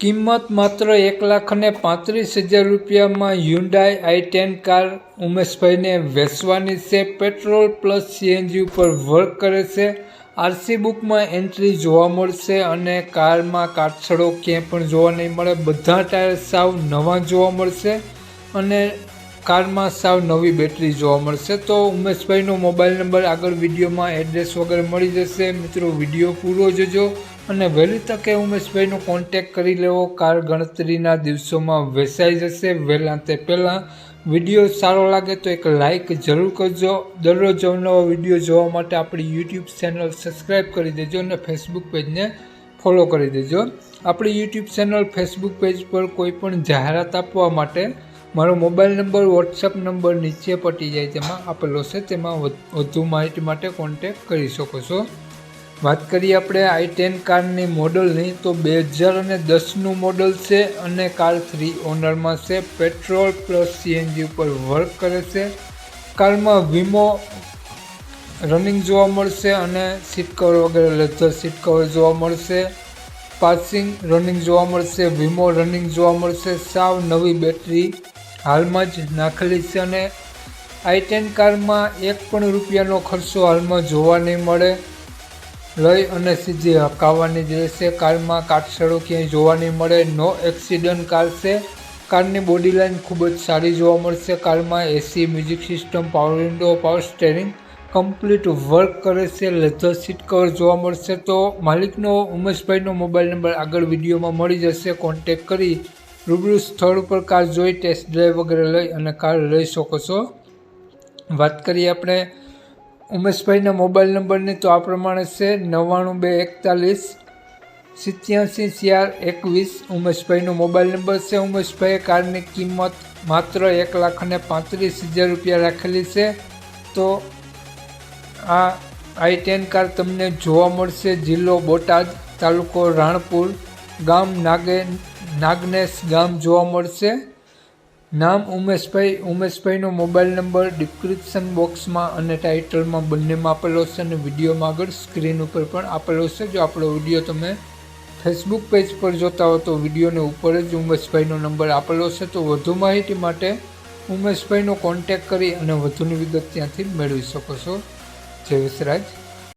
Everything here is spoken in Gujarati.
કિંમત માત્ર એક લાખ અને પાંત્રીસ હજાર રૂપિયામાં હ્યુન્ડાઈ આઈ ટેન કાર ઉમેશભાઈને વેચવાની છે. પેટ્રોલ પ્લસ સીએનજી ઉપર વર્ક કરે છે. આરસી બુકમાં એન્ટ્રી જોવા મળશે અને કારમાં કાટછડો ક્યાંય પણ જોવા નહીં મળે. બધા ટાયર સાવ નવા જોવા મળશે. અને કારમાં સાવ નવી બેટરી જોવા મળશે. તો ઉમેશભાઈનો મોબાઈલ નંબર આગળ વિડીયોમાં એડ્રેસ વગેરે મળી જશે. મિત્રો, વીડિયો પૂરો જોજો અને વહેલી તકે ઉમેશભાઈનો કોન્ટેક કરી લેવો. કાર ગણતરીના દિવસોમાં વેચાઈ જશે. વહેલા તે પહેલાં વીડિયો સારો લાગે તો એક લાઇક જરૂર કરજો. દરરોજ અવનવા વીડિયો જોવા માટે આપણી યુટ્યુબ ચેનલ સબસ્ક્રાઈબ કરી દેજો અને ફેસબુક પેજને ફોલો કરી દેજો. આપણી યુટ્યુબ ચેનલ ફેસબુક પેજ પર કોઈ પણ જાહેરાત આપવા માટે મારો મોબાઈલ નંબર વોટ્સઅપ નંબર નીચે પટી જાય તેમાં આપેલો છે તેમાં વધુ માહિતી માટે કોન્ટેક કરી શકો છો. વાત કરીએ આપણે આઈ ટેન કારની મોડલની, તો બે હજાર અને દસનું મોડલ છે અને કાર થ્રી ઓનરમાં છે. પેટ્રોલ પ્લસ સીએનજી ઉપર વર્ક કરે છે. કારમાં વીમો રનિંગ જોવા મળશે અને સીટ કવર વગેરે લેધર સીટ કવર જોવા મળશે. પાસિંગ રનિંગ જોવા મળશે, વીમો રનિંગ જોવા મળશે. સાવ નવી બેટરી હાલમાં જ નાખેલી છે અને આઈ ટેન કારમાં એક પણ રૂપિયાનો ખર્ચો હાલમાં જોવા નહીં મળે. લઈ અને સીધી હકાવવાની જ રહેશે. કારમાં કાટછડો ક્યાંય જોવા નહીં મળે. નો એક્સિડન્ટ કાર છે કારની બોડી લાઇન ખૂબ જ સારી જોવા મળશે. કારમાં AC, music system, power window, power steering complete work કરે છે. લેધર સીટ કવર જોવા મળશે તો માલિકનો ઉમેશભાઈનો મોબાઈલ નંબર આગળ વિડીયોમાં મળી જશે. કોન્ટેક કરી રૂબરૂ સ્થળ ઉપર કાર જોઈ ટેસ્ટ ડ્રાઈવ વગેરે લઈ અને કાર લઈ શકો છો. વાત કરીએ આપણે ઉમેશભાઈના મોબાઈલ નંબરની, તો આ પ્રમાણે છે નવ્વાણું બે એકતાલીસ, સિત્યાસી ચાર એકવીસ. ઉમેશભાઈનો મોબાઈલ નંબર છે. ઉમેશભાઈએ કારની કિંમત માત્ર એક લાખ અને પાંત્રીસ હજાર રૂપિયા રાખેલી છે. તો આ આઈ ટેન કાર તમને જોવા મળશે જિલ્લો બોટાદ તાલુકો રાણપુર, ગામ નાગે નાગનેશ ગામ જોવા મળશે. નામ ઉમેશભાઈ. ઉમેશભાઈનો મોબાઈલ નંબર ડિસ્ક્રિપ્શન બોક્સમાં અને ટાઇટલમાં બંનેમાં આપેલો છે અને વિડીયોમાં આગળ સ્ક્રીન ઉપર પણ આપેલો છે. જો આપણો વીડિયો તમે ફેસબુક પેજ પર જોતા હો તો વિડીયોને ઉપર જ ઉમેશભાઈનો નંબર આપેલો છે. તો વધુ માહિતી માટે ઉમેશભાઈનો કોન્ટેક કરી અને વધુની વિગત ત્યાંથી મેળવી શકો છો. જય વિસરાજ.